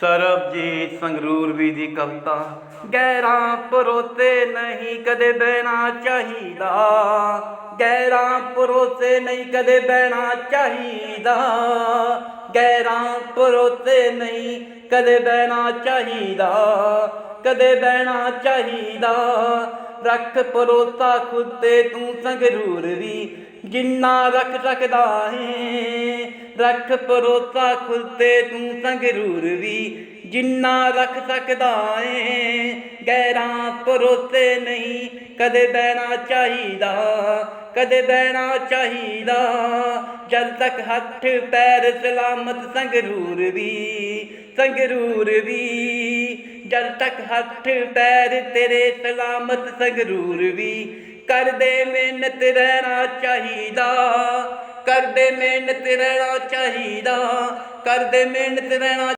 ਸਰਬਜੀਤ ਸੰਗਰੂਰ ਵੀ ਦੀ ਕਵਿਤਾ, ਗੈਰਾਂ ਪਰੋਤੇ ਨਹੀਂ ਕਦੇ ਬਹਿਣਾ ਚਾਹੀਦਾ। ਗੈਰਾਂ ਪਰੋਤੇ ਨਹੀਂ ਕਦੇ ਬਹਿਣਾ ਚਾਹੀਦਾ। ਗੈਰਾਂ ਪਰੋਤੇ ਨਹੀਂ ਕਦੇ ਬਹਿਣਾ ਚਾਹੀਦਾ। ਕਦੇ ਬਹਿਣਾ ਚਾਹੀਦਾ। ਰੱਖ ਪਰੋਸਾ ਖੁਦ ਤੇ ਤੂੰ ਸੰਗਰੂਰ ਵੀ, ਜਿੰਨਾ ਰੱਖ ਸਕਦਾ ਹੈ। ਰੱਖ ਪਰੋਸਾ ਖੁਦ ਤੇ ਤੂੰ ਸੰਗਰੂਰ ਵੀ, ਜਿੰਨਾ ਰੱਖ ਸਕਦਾ ਏ ਗੈਰਾਂ ਪਰੋਤੇ ਨਹੀਂ ਕਦੇ ਬਹਿਣਾ ਚਾਹੀਦਾ, ਕਦੇ ਬਹਿਣਾ ਚਾਹੀਦਾ। ਜਦ ਤੱਕ ਹੱਥ ਪੈਰ ਸਲਾਮਤ ਸੰਗਰੂਰ ਵੀ ਸੰਗਰੂਰ ਵੀ। ਜਦ ਤੱਕ ਹੱਥ ਪੈਰ ਤੇਰੇ ਸਲਾਮਤ ਸੰਗਰੂਰ ਵੀ ਕਰਦੇ ਮਿਹਨਤ ਰਹਿਣਾ ਚਾਹੀਦਾ, ਕਰਦੇ ਮਿਹਨਤ ਰਹਿਣਾ ਚਾਹੀਦਾ, ਕਰਦੇ ਮਿਹਨਤ ਰਹਿਣਾ